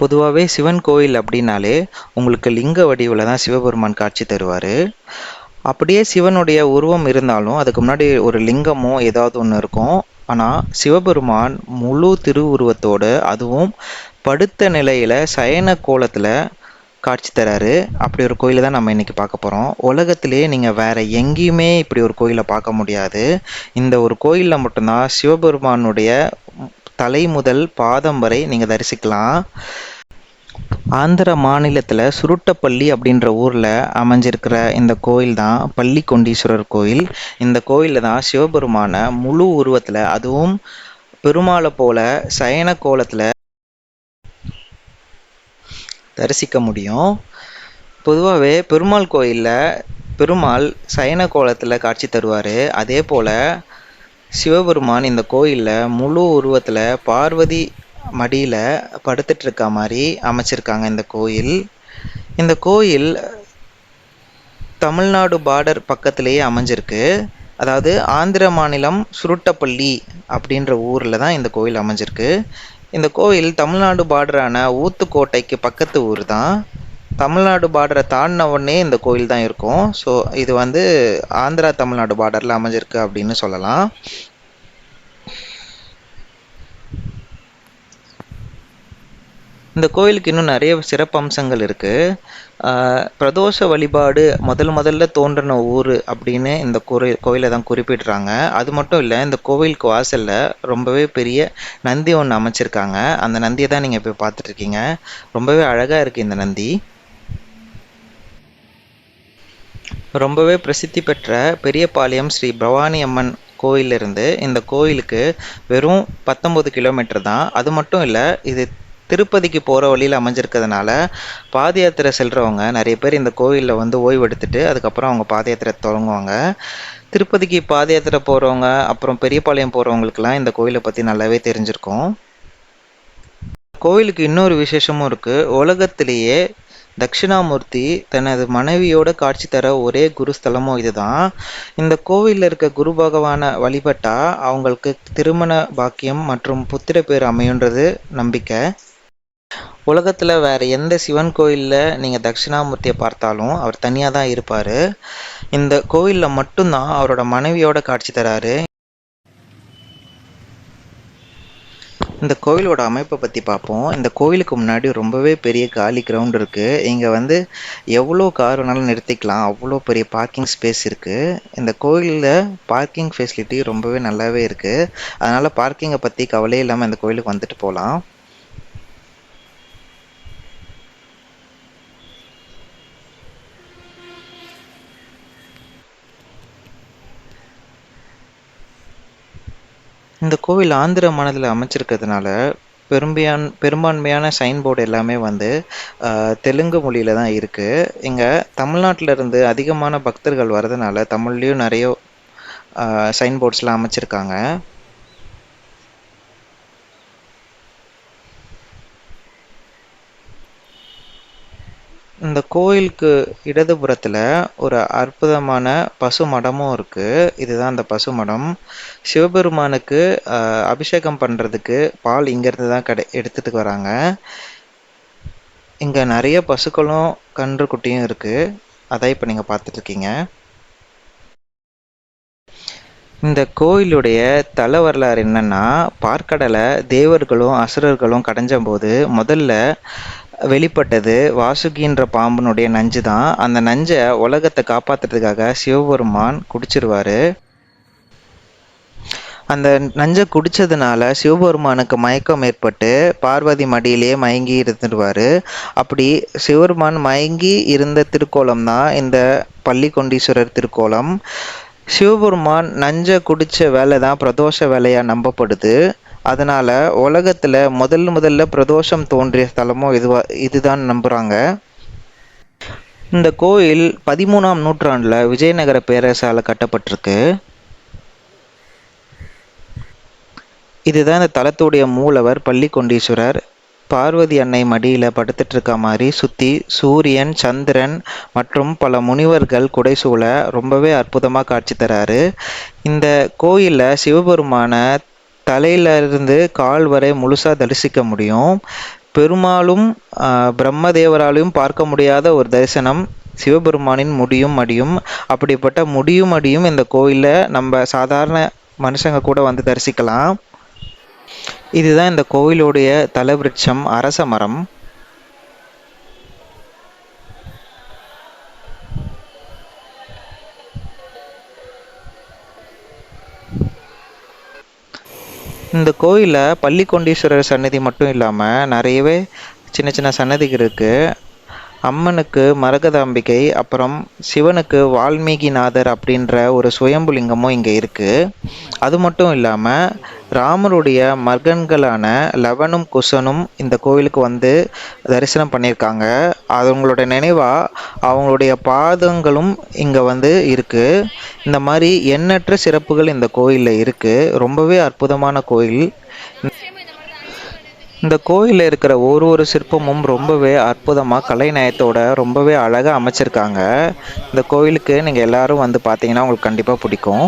பொதுவாகவே சிவன் கோயில் அப்படின்னாலே உங்களுக்கு லிங்க வடிவில் தான் சிவபெருமான் காட்சி தருவார். அப்படியே சிவனுடைய உருவம் இருந்தாலும் அதுக்கு முன்னாடி ஒரு லிங்கமோ ஏதாவது ஒன்று இருக்கும். ஆனால் சிவபெருமான் முழு திருவுருவத்தோடு அதுவும் படுத்த நிலையில் சயன கோலத்தில் காட்சி தராரு. அப்படி ஒரு கோயிலை தான் நம்ம இன்றைக்கி பார்க்க போகிறோம் உலகத்திலே நீங்கள் வேறு எங்கேயுமே இப்படி ஒரு கோயிலை பார்க்க முடியாது. இந்த ஒரு கோயிலில் மட்டும்தான் சிவபெருமானுடைய தலை முதல் பாதம் வரை நீங்கள் தரிசிக்கலாம். ஆந்திர மாநிலத்தில் சுருட்டப்பள்ளி அப்படின்ற ஊரில் அமைஞ்சிருக்கிற இந்த கோயில் தான் பள்ளி கொண்டீஸ்வரர் கோயில். இந்த கோயிலில் தான் சிவபெருமான முழு உருவத்தில் அதுவும் பெருமாளை போல சயன கோலத்தில் தரிசிக்க முடியும். பொதுவாகவே பெருமாள் கோயிலில் பெருமாள் சயன கோலத்தில் காட்சி தருவார். அதே போல் சிவபெருமான் இந்த கோயிலில் முழு உருவத்தில் பார்வதி மடியில் படுத்துட்டு இருக்க மாதிரி அமைச்சிருக்காங்க இந்த கோயில். இந்த கோயில் தமிழ்நாடு பார்டர் பக்கத்திலேயே அமைஞ்சிருக்கு. அதாவது ஆந்திர மாநிலம் சுருட்டப்பள்ளி அப்படின்ற ஊரில் தான் இந்த கோயில் அமைஞ்சிருக்கு. இந்த கோயில் தமிழ்நாடு பார்டரான ஊத்துக்கோட்டைக்கு பக்கத்து ஊர் தான். தமிழ்நாடு பார்டரை தாண்டின உடனே இந்த கோயில் தான் இருக்கும். ஸோ இது வந்து ஆந்திரா தமிழ்நாடு பார்டரில் அமைஞ்சிருக்கு அப்படின்னு சொல்லலாம். இந்த கோயிலுக்கு இன்னும் நிறைய சிறப்பம்சங்கள் இருக்குது பிரதோஷ வழிபாடு முதல் முதல்ல தோன்றின ஊர் அப்படின்னு இந்த கோயில் கோயிலை தான் குறிப்பிடுறாங்க. அது மட்டும் இல்லை இந்த கோவிலுக்கு வாசலில் ரொம்பவே பெரிய நந்தி ஒன்று அமைச்சிருக்காங்க. அந்த நந்தியை தான் நீங்கள் இப்போ பார்த்துட்ருக்கீங்க ரொம்பவே அழகாக இருக்குது இந்த நந்தி. ரொம்பவே பிரசித்தி பெற்ற பெரியபாளையம் ஸ்ரீ பவானி அம்மன் கோயிலிருந்து இந்த கோயிலுக்கு வெறும் பத்தொம்பது கிலோமீட்டர் தான். அது மட்டும் இல்லை இது திருப்பதிக்கு போகிற வழியில் அமைஞ்சிருக்கிறதுனால பாத யாத்திரை செல்கிறவங்க நிறைய பேர் இந்த கோயிலில் வந்து ஓய்வு எடுத்துட்டு அதுக்கப்புறம் அவங்க பாத யாத்திரை தொடங்குவாங்க. திருப்பதிக்கு பாத யாத்திரை போகிறவங்க அப்புறம் பெரியபாளையம் போகிறவங்களுக்குலாம் இந்த கோயிலை பற்றி நல்லாவே தெரிஞ்சிருக்கும். கோயிலுக்கு இன்னொரு விசேஷமும் இருக்குது உலகத்திலேயே தட்சிணாமூர்த்தி தனது மனைவியோட காட்சி தர ஒரே குருஸ்தலமும் இதுதான். இந்த கோவிலில் இருக்க குரு பகவானை வழிபட்டா அவங்களுக்கு திருமண பாக்கியம் மற்றும் புத்திர பேர் அமையுன்றது நம்பிக்கை. உலகத்தில் வேறு எந்த சிவன் கோயிலில் நீங்கள் தட்சிணாமூர்த்தியை பார்த்தாலும் அவர் தனியாக தான் இருப்பார். இந்த கோவிலில் மட்டும்தான் அவரோட மனைவியோட காட்சி தராரு. இந்த கோயிலோட அமைப்பை பற்றி பார்ப்போம். இந்த கோயிலுக்கு முன்னாடி ரொம்பவே பெரிய காலி கிரவுண்ட் இருக்குது இங்கே வந்து எவ்வளோ கார் வேணாலும் நிறுத்திக்கலாம். அவ்வளோ பெரிய பார்க்கிங் ஸ்பேஸ் இருக்குது இந்த கோயிலில் பார்க்கிங் ஃபெசிலிட்டி ரொம்பவே நல்லாவே இருக்குது அதனால் பார்க்கிங்கை பற்றி கவலையே இல்லாமல் இந்த கோயிலுக்கு வந்துட்டு போகலாம் இந்த கோவில் ஆந்திர மாநிலத்தில் அமைச்சிருக்கிறதுனால பெரும்பியான் பெரும்பான்மையான சைன் போர்டு எல்லாமே வந்து தெலுங்கு மொழியில் தான் இருக்குது இங்கே தமிழ்நாட்டில் இருந்து அதிகமான பக்தர்கள் வரதுனால தமிழ்லேயும் நிறைய சைன் போர்ட்ஸ்லாம் அமைச்சிருக்காங்க இந்த கோயிலுக்கு இடதுபுறத்தில் ஒரு அற்புதமான பசு மடமும் இருக்குது இதுதான் அந்த பசு மடம். சிவபெருமானுக்கு அபிஷேகம் பண்ணுறதுக்கு பால் இங்கேருந்து தான் கடை எடுத்துகிட்டு வராங்க. இங்கே நிறைய பசுக்களும் கன்று குட்டியும் இருக்குது அதான் இப்போ நீங்கள் பார்த்துட்ருக்கீங்க. இந்த கோயிலுடைய தல வரலாறு என்னன்னா பார்க்கடலை தேவர்களும் அசுரர்களும் கடைஞ்ச போது முதல்ல வெளிப்பட்டது. வாசுகின்ற பாம்புனுடைய நஞ்சு தான். அந்த நஞ்சை உலகத்தை காப்பாற்றுறதுக்காக சிவபெருமான் குடிச்சிருவார். அந்த நஞ்சை குடித்ததுனால சிவபெருமானுக்கு மயக்கம் ஏற்பட்டு பார்வதி மடியிலேயே மயங்கி இருந்துடுவார் அப்படி சிவபெருமான் மயங்கி இருந்த திருக்கோலம் தான் இந்த பள்ளிக்கொண்டீஸ்வரர் திருக்கோலம். சிவபெருமான் நஞ்சை குடித்த வேலை தான் பிரதோஷ வேலையாக நம்பப்படுது. அதனால் உலகத்தில் முதல் முதல்ல பிரதோஷம் தோன்றிய ஸ்தலமும் இதுவா இதுதான் நம்புகிறாங்க இந்த கோயில் பதிமூணாம் நூற்றாண்டில் விஜயநகர பேரரசால் கட்டப்பட்டிருக்கு. இதுதான் இந்த தலத்துடைய மூலவர் பள்ளிக்கொண்டீஸ்வரர். பார்வதி அன்னை மடியில் படுத்துட்டு இருக்க மாதிரி சுற்றி சூரியன் சந்திரன் மற்றும் பல முனிவர்கள் குடைசூழ ரொம்பவே அற்புதமாக காட்சி தராரு. இந்த கோயிலில் சிவபெருமான தலையிலிருந்து கால் வரை முழுசாக தரிசிக்க முடியும். பெருமாளும் பிரம்மதேவராலையும் பார்க்க முடியாத ஒரு தரிசனம். சிவபெருமானின் முடியும் அடியும். அப்படிப்பட்ட முடியும் அடியும் இந்த கோயிலில் நம்ம சாதாரண மனுஷங்க கூட வந்து தரிசிக்கலாம். இதுதான் இந்த கோயிலுடைய தலவிருட்சம் அரச மரம். இந்த கோயிலில் பள்ளிக்கொண்டீஸ்வரர் சன்னதி மட்டும் இல்லாமல் நிறையவே சின்ன சின்ன சன்னதிகள் இருக்குது அம்மனுக்கு மரகதாம்பிகை அப்புறம் சிவனுக்கு வால்மீகிநாதர் அப்படின்ற ஒரு சுயம்புலிங்கமும் இங்கே இருக்குது அது மட்டும் இல்லாமல் ராமருடைய மகன்களான லவனும் குசனும் இந்த கோயிலுக்கு வந்து தரிசனம் பண்ணியிருக்காங்க. அவங்களோட நினைவாக அவங்களுடைய பாதங்களும் இங்கே வந்து இருக்குது இந்த மாதிரி எண்ணற்ற சிறப்புகள் இந்த கோயிலில் இருக்குது ரொம்பவே அற்புதமான கோயில் இந்த கோயிலில் இருக்கிற ஒரு ஒரு சிற்பமும் ரொம்பவே அற்புதமாக கலைநயத்தோட ரொம்பவே அழகாக அமைச்சிருக்காங்க. இந்த கோயிலுக்கு நீங்கள் எல்லாரும் வந்து பார்த்தீங்கன்னா உங்களுக்கு கண்டிப்பாக பிடிக்கும்.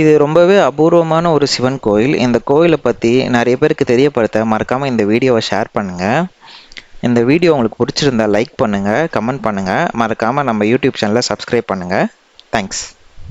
இது ரொம்பவே அபூர்வமான ஒரு சிவன் கோயில். இந்த கோயிலை பற்றி நிறைய பேருக்கு தெரியப்படுத்த மறக்காமல் இந்த வீடியோவை ஷேர் பண்ணுங்கள் இந்த வீடியோ உங்களுக்கு பிடிச்சிருந்தா லைக் பண்ணுங்கள் கமெண்ட் பண்ணுங்கள் மறக்காமல் நம்ம யூடியூப் சேனலை சப்ஸ்கிரைப் பண்ணுங்கள் தேங்க்ஸ்.